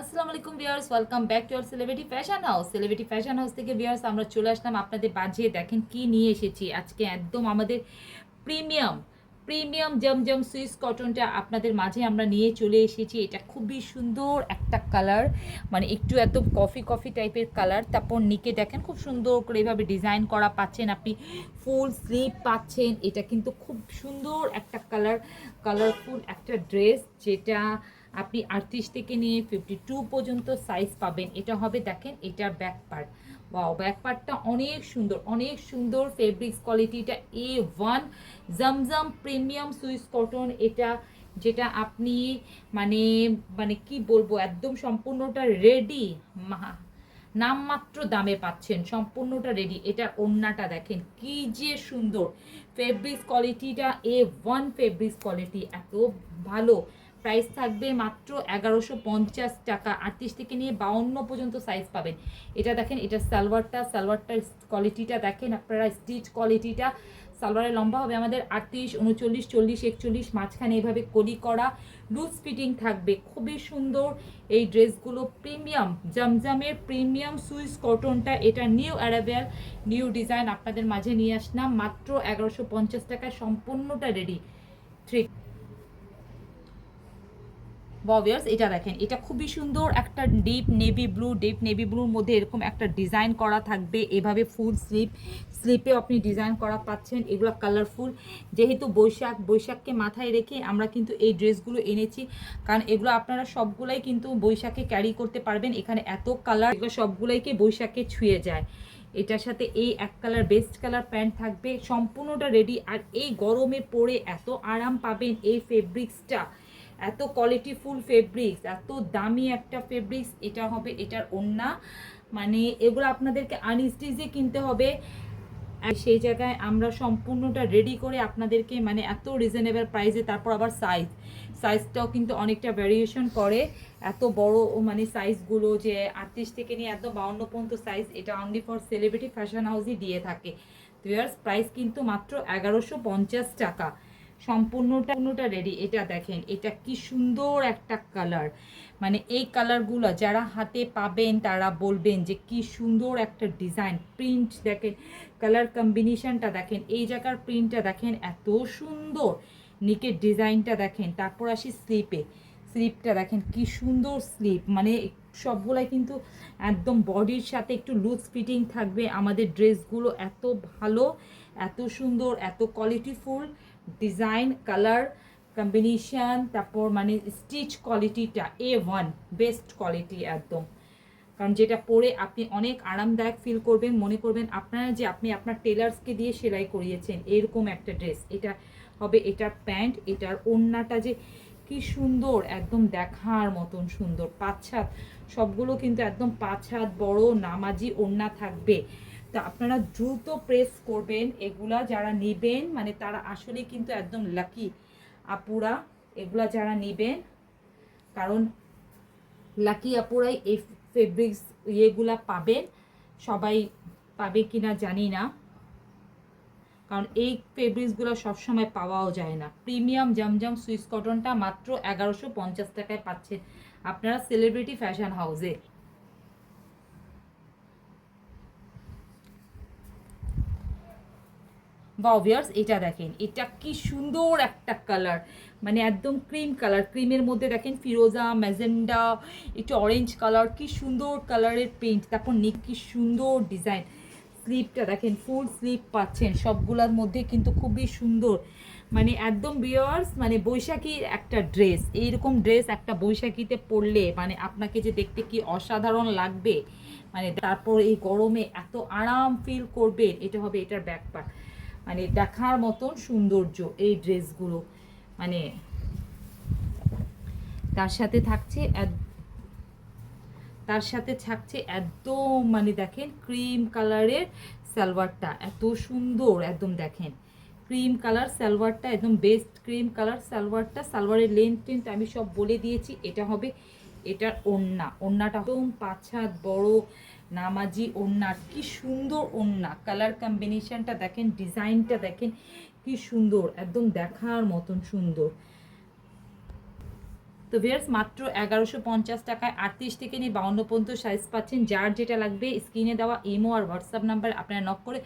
আসসালামু আলাইকুম viewers, welcome back to our celebrity fashion house. Celebrity fashion house থেকে viewers, আমরা চলে আসলাম আপনাদের বাজিয়ে দেখেন কি নিয়ে এসেছি। আজকে একদম আমাদের প্রিমিয়াম প্রিমিয়াম জমজম সুইস কটনটা আপনাদের মাঝে আমরা নিয়ে চলে এসেছি। এটা খুবই সুন্দর একটা কালার মানে একটু একদম কফি কফি টাইপের কালার। তারপর নিকে দেখেন খুব সুন্দর করে এভাবে ডিজাইন করা পাচ্ছেন আপনি, ফুল স্লিভ পাচ্ছেন। এটা কিন্তু খুব সুন্দর একটা কালার, কালারফুল একটা ড্রেস যেটা আপনি আটত্রিশ থেকে নিয়ে ফিফটি টু পর্যন্ত সাইজ পাবেন। এটা হবে দেখেন, এটার ব্যাক পার্ট ওয়াও ব্যাক পার্টটা অনেক সুন্দর অনেক সুন্দর ফেব্রিক্স কোয়ালিটিটা A one Zamzam premium Swiss cotton এটা যেটা আপনি মানে মানে কি বলব, একদম সম্পূর্ণটা রেডি নামমাত্র দামে পাচ্ছেন, সম্পূর্ণটা রেডি এটার ওড়নাটা দেখেন, কি যে সুন্দর। ফেব্রিক্স কোয়ালিটিটা এ ওয়ান ফেব্রিক্স কোয়ালিটি এত ভালো। প্রাইস থাকবে মাত্র এগারোশো পঞ্চাশ টাকা। আটত্রিশ থেকে নিয়ে বাউন্ন পর্যন্ত সাইজ পাবেন। এটা দেখেন, এটা সালোয়ারটা, সালোয়ারটার কোয়ালিটিটা দেখেন আপনারা স্টিচ কোয়ালিটিটা সালোয়ারের লম্বা হবে আমাদের আটত্রিশ, উনচল্লিশ, চল্লিশ, একচল্লিশ, মাঝখানে এভাবে কলি করা। লুজ ফিটিং থাকবে, খুবই সুন্দর। এই ড্রেসগুলো প্রিমিয়াম জমজমের প্রিমিয়াম সুইস কটনটা, এটা নিউ অ্যারাবেল নিউ ডিজাইন আপনাদের মাঝে নিয়ে আসলাম। মাত্র এগারোশো পঞ্চাশ টাকায় সম্পূর্ণটা রেডি থ্রি ববিয়ার্স, এটা দেখেন, এটা খুবই সুন্দর একটা deep navy blue deep navy ব্লুর মধ্যে এরকম একটা ডিজাইন করা থাকবে। এভাবে ফুল স্লিপ স্লিপে আপনি ডিজাইন করা পাচ্ছেন, এগুলো কালারফুল যেহেতু বৈশাখ, বৈশাখকে মাথায় রেখে আমরা কিন্তু এই ড্রেসগুলো এনেছি, কারণ এগুলো আপনারা সবগুলাই কিন্তু বৈশাখে ক্যারি করতে পারবেন। এখানে এত কালার এগুলো সবগুলাইকে বৈশাখে ছুঁয়ে যায়। এটার সাথে এই এক কালার বেস্ট কালার প্যান্ট থাকবে, সম্পূর্ণটা রেডি আর এই গরমে পরে এত আরাম পাবেন এই ফেব্রিক্সটা এত কোয়ালিটিফুল ফেব্রিক্স এত দামি একটা ফেব্রিক্স এটা হবে, এটার ওন্না। মানে এগুলো আপনাদেরকে আনস্টিজে কিনতে হবে। সেই জায়গায় আমরা সম্পূর্ণটা রেডি করে আপনাদেরকে মানে এত রিজনেবল প্রাইসে তারপর আবার সাইজ সাইজটাও কিন্তু অনেকটা ভ্যারিয়েশন করে। এত বড় মানে সাইজগুলো যে আটত্রিশ থেকে নিয়ে এত বাউন্ন পর্যন্ত সাইজ এটা অনলি ফর সেলিব্রিটি ফ্যাশন হাউসই দিয়ে থাকে। তো প্রাইস কিন্তু মাত্র এগারোশো পঞ্চাশ টাকা। সম্পূর্ণটা পূর্ণটা রেডি এটা দেখেন, এটা কি সুন্দর একটা কালার মানে এই কালারগুলো যারা হাতে পাবেন, তারা বলবেন যে কি সুন্দর একটা ডিজাইন প্রিন্ট দেখেন কালার কম্বিনেশনটা দেখেন, এই জায়গার প্রিন্টটা দেখেন, এত সুন্দর। নিকের ডিজাইনটা দেখেন, তারপর আসি স্লিপে স্লিপটা দেখেন, কি সুন্দর স্লিপ মানে সবগুলাই কিন্তু একদম বডির সাথে একটু লুজ ফিটিং থাকবে। আমাদের ড্রেসগুলো এত ভালো, এত সুন্দর, এত কোয়ালিটিফুল ডিজাইন কালার কম্বিনেশন তারপর মানে স্টিচ কোয়ালিটিটা এ ওয়ান বেস্ট কোয়ালিটি একদম। কারণ যেটা পরে আপনি অনেক আরামদায়ক ফিল করবেন, মনে করবেন আপনারা যে আপনি আপনার টেলার্সকে দিয়ে সেলাই করিয়েছেন, এরকম একটা ড্রেস এটা হবে এটার প্যান্ট, এটার ওড়নাটা যে কি সুন্দর, একদম দেখার মতন সুন্দর। পাঁচ সবগুলো কিন্তু একদম পাঁচ বড় নামাজি ওড়না থাকবে। তা আপনারা দ্রুত প্রেস করবেন, এগুলা যারা নেবেন মানে তারা আসলে কিন্তু একদম লাকি আপুরা, এগুলা যারা নেবেন, কারণ লাকি আপুরাই এই ফেব্রিক্স ইয়েগুলা পাবেন, সবাই পাবে কিনা জানি না, কারণ এই ফেব্রিক্সগুলো সবসময় পাওয়াও যায় না। প্রিমিয়াম জমজম সুইস কটনটা মাত্র এগারোশো পঞ্চাশ টাকায় পাচ্ছেন আপনারা সেলিব্রিটি ফ্যাশন হাউসে বাভিয়ার্স এটা দেখেন। এটা কি সুন্দর একটা কালার মানে একদম ক্রিম কালার ক্রিমের মধ্যে দেখেন ফিরোজা, ম্যাজেন্ডা, একটু অরেঞ্জ কালার কি সুন্দর কালারের পেন্ট তারপর নিক কি সুন্দর ডিজাইন স্লিপটা দেখেন ফুল স্লিপ পাচ্ছেন। সবগুলোর মধ্যে কিন্তু খুবই সুন্দর। মানে একদম বিয়ার্স মানে বৈশাখীর একটা ড্রেস এইরকম ড্রেস একটা বৈশাখীতে পরলে মানে আপনাকে যে দেখতে কি অসাধারণ লাগবে মানে তারপর এই গরমে এত আরাম ফিল করবে এটা হবে এটার ব্যাকপার মানে দেখার মতন সৌন্দর্য এই ড্রেসগুলো। মানে তার সাথে থাকছে তার সাথে থাকছে একদম মানে দেখেন ক্রিম কালারের সালোয়ারটা। এত সুন্দর একদম দেখেন। ক্রিম কালার সালোয়ারটা, একদম বেস্ট ক্রিম কালার সালোয়ারটা, সালোয়ারের লেন্থ টেন্থ আমি সব বলে দিয়েছি। এটা হবে এটার ওন্না, ওন্নাটা একদম পাঁচ হাত বড় নামাজি ওন্না, কি সুন্দর ওন্না। কালার কম্বিনেশনটা দেখেন ডিজাইনটা দেখেন, কি সুন্দর, একদম দেখার মতন সুন্দর। তো ভিয়ার্স মাত্র এগারোশো পঞ্চাশ টাকায় আটত্রিশ থেকে নিয়ে বাউন্ন পর্যন্ত সাইজ পাচ্ছেন। যার যেটা লাগবে স্ক্রিনে দেওয়া ইমো আর হোয়াটসঅ্যাপ নাম্বার আপনারা নক করে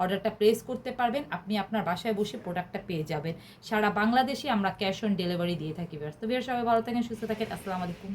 অর্ডারটা প্লেস করতে পারবেন। আপনি আপনার বাসায় বসে প্রোডাক্টটা পেয়ে যাবেন। সারা বাংলাদেশে আমরা ক্যাশ অন ডেলিভারি দিয়ে থাকি ভিয়ার্স তো ভিয়ার্স সবাই ভালো থাকেন, সুস্থ থাকেন। আসসালামু আলাইকুম।